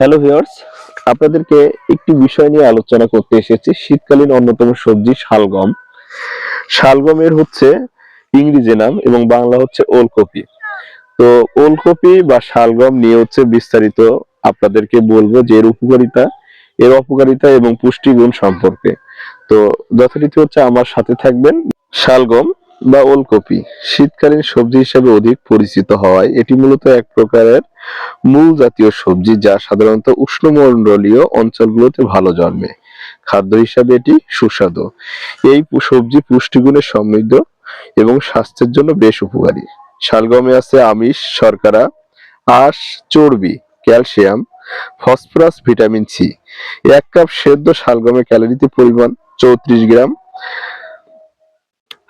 Hello viewers আপনাদেরকে একটি বিষয় নিয়ে আলোচনা করতে এসেছি। শীতকালীন অন্যতম সবজি শালগম। শালগমের হচ্ছে ইংরেজি নাম এবং বাংলা হচ্ছে ওলকপি। তো ওলকপি বা শালগম নিয়ে হচ্ছে বিস্তারিত আপনাদেরকে বলব যে এর উপকারিতা, এর অপকারিতা এবং পুষ্টিগুণ সম্পর্কে। তো যথারীতি হচ্ছে আমার সাথে থাকবেন শালগম। বা ওলকপি। শীতকালীন সবজি হিসেবে অধিক পরিচিত হওয়ায় এটি মূলত এক প্রকারের মূল জাতীয় সবজি যা সাধারণত উষ্ণমণ্ডলীয় অঞ্চলগুলোতে ভালো জন্মে। খাদ্য হিসাবে এটি সুস্বাদু। এই সবজি পুষ্টিগুণে সমৃদ্ধ এবং স্বাস্থ্যের জন্য বেশ উপকারী। শালগমে আছে আমিষ, শর্করা, আঁশ, চর্বি, ক্যালসিয়াম, ফসফরাস, ভিটামিন সি। এক কাপ সেদ্ধ শালগমে ক্যালোরিতে পরিমাণ চৌত্রিশ গ্রাম।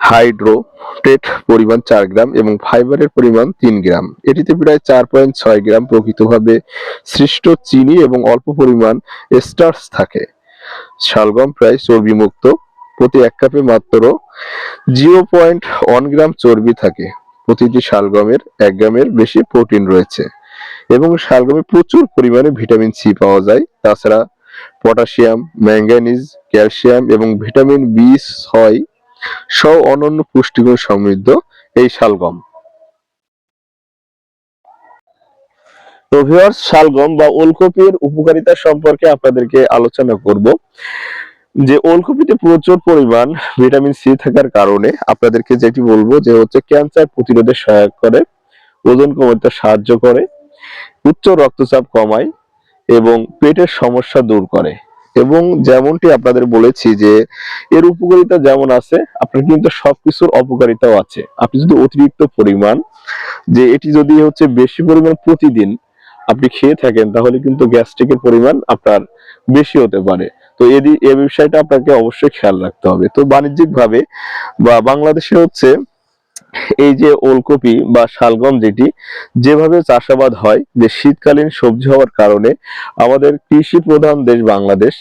হাইড্রোটেট পরিমাণ চার গ্রাম এবং ফাইবারের পরিমাণ তিন গ্রাম। এটিতে প্রায় চার পয়েন্ট ছয় গ্রাম প্রকৃতভাবে সৃষ্ট চিনি এবং অল্প পরিমাণ স্টার্স থাকে। শালগম প্রায় চর্বিমুক্ত, প্রতি এক কাপে মাত্র জিরো পয়েন্ট ওয়ান গ্রাম চর্বি থাকে। প্রতিটি শালগমের এক গ্রামের বেশি প্রোটিন রয়েছে এবং শালগমে প্রচুর পরিমাণে ভিটামিন সি পাওয়া যায়। তাছাড়া পটাশিয়াম, ম্যাঙ্গানিজ, ক্যালসিয়াম এবং ভিটামিন বি ছয় সহ অনন্য পুষ্টিগুণ সমৃদ্ধ এই শালগম। ভিউয়ার্স শালগম বা ওলকপির উপকারিতা সম্পর্কে আপনাদেরকে আলোচনা করব। যে ওলকপিতে প্রচুর পরিমাণ ভিটামিন সি থাকার কারণে আপনাদেরকে যেটি বলব যে হচ্ছে ক্যান্সার প্রতিরোধে সহায়ক করে, ওজন কমাতে সাহায্য করে, উচ্চ রক্তচাপ কমায় এবং পেটের সমস্যা দূর করে। এবং যেমনটি আপনাদের বলেছি যে, এর উপকারিতা যেমন আছে, আপনার কিন্তু সবকিছুর অপকারিতাও আছে। আপনি যদি অতিরিক্ত পরিমাণ, যে এটি যদি হচ্ছে বেশি পরিমাণ প্রতিদিন আপনি খেয়ে থাকেন, তাহলে কিন্তু গ্যাস্ট্রিকের পরিমাণ আপনার বেশি হতে পারে। তো এই বিষয়টা আপনাকে অবশ্যই খেয়াল রাখতে হবে। তো বাণিজ্যিক ভাবে বা বাংলাদেশে হচ্ছে এই যে ওলকপি বা শালগম যেটি, যেভাবে চাষাবাদ হয়, যে শীতকালীন সবজি হওয়ার কারণে আমাদের কৃষি প্রধান দেশ বাংলাদেশ।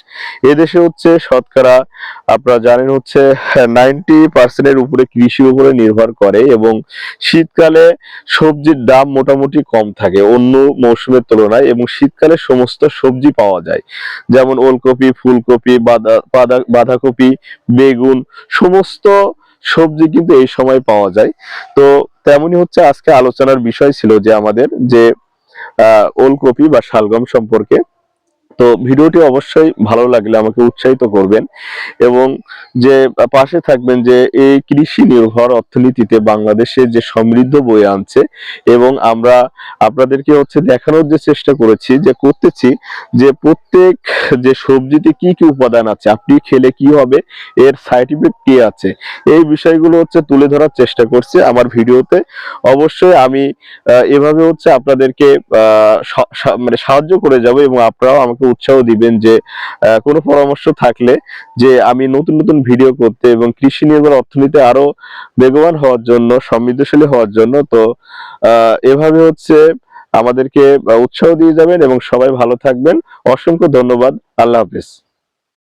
এদেশে হচ্ছে শতকরা, আপনারা জানেন হচ্ছে নাইনটি পার্সেন্টের উপরে কৃষির উপরে নির্ভর করে এবং শীতকালে সবজির দাম মোটামুটি কম থাকে অন্য মৌসুমের তুলনায় এবং শীতকালে সমস্ত সবজি পাওয়া যায়। যেমন ওলকপি, ফুলকপি বাঁধা বাঁধা- বাঁধাকপি, বেগুন, সমস্ত সবজি কিন্তু এই সময় পাওয়া যায়। তো তেমনি হচ্ছে আজকে আলোচনার বিষয় ছিল যে আমাদের যে ওলকপি বা শালগম সম্পর্কে। তো ভিডিওটি অবশ্যই ভালো লাগলে আমাকে উৎসাহিত করবেন এবং যে পাশে থাকবেন যে এই কৃষি নির্ভর অর্থনীতিতে বাংলাদেশে যে সমৃদ্ধ বয়ে আনছে এবং আমরা আপনাদেরকে হচ্ছে দেখানোর যে চেষ্টা করেছি, যে করতেছি যে প্রত্যেক যে সবজিতে কি কি উপাদান আছে, আপনি খেলে কি হবে, এর সাইড ইফেক্ট কি আছে, এই বিষয়গুলো হচ্ছে তুলে ধরার চেষ্টা করছি আমার ভিডিওতে। অবশ্যই আমি এভাবে হচ্ছে আপনাদেরকে মানে সাহায্য করে যাব এবং আপনারাও আমাকে উৎসাহ দিবেন যে কোনো পরামর্শ থাকলে যে আমি নতুন নতুন ভিডিও করতে এবং কৃষি নির্ভর অর্থনীতি আরও বেগবান হওয়ার জন্য, সমৃদ্ধশালী হওয়ার জন্য, তো এভাবে হচ্ছে আমাদেরকে উৎসাহ দিয়ে যাবেন এবং সবাই ভালো থাকবেন। অসংখ্য ধন্যবাদ। আল্লাহ হাফিজ।